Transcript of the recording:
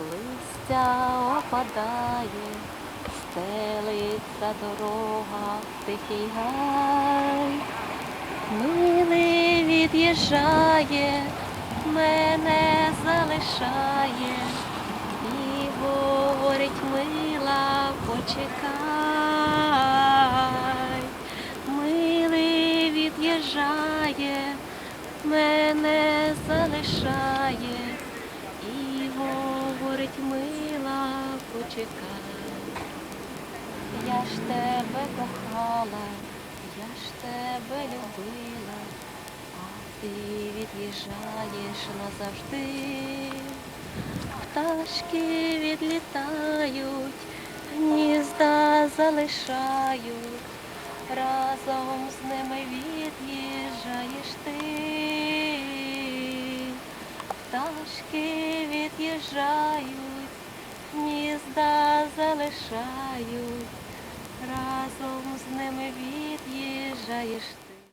листя опадає, стелиться дорога в тихий гай. Милий від'їжджає, мене залишає і говорить мила, почекай. Милий від'їжджає, мене залишає і говорить мила, почекай. Я ж тебе кохала, я ж тебе любила, а ти від'їжджаєш назавжди. Пташки відлітають, гнізда залишають, разом з ними від'їжджаєш ти. Пташки від'їжджають, гнізда залишають, разом з ними від'їжджаєш